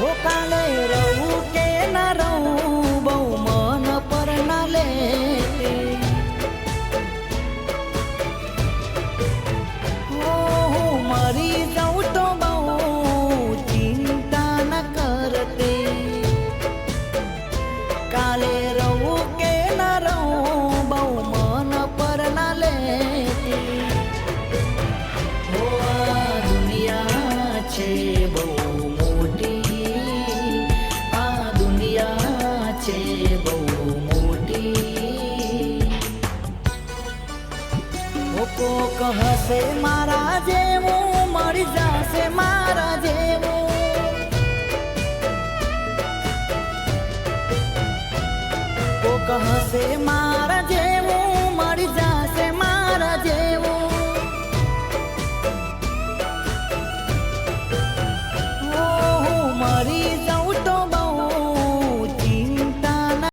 રોકાણે રહું કે તો કહશે મારા જેવું મળી જશે મારા જેવું. કહશે મારા જેવું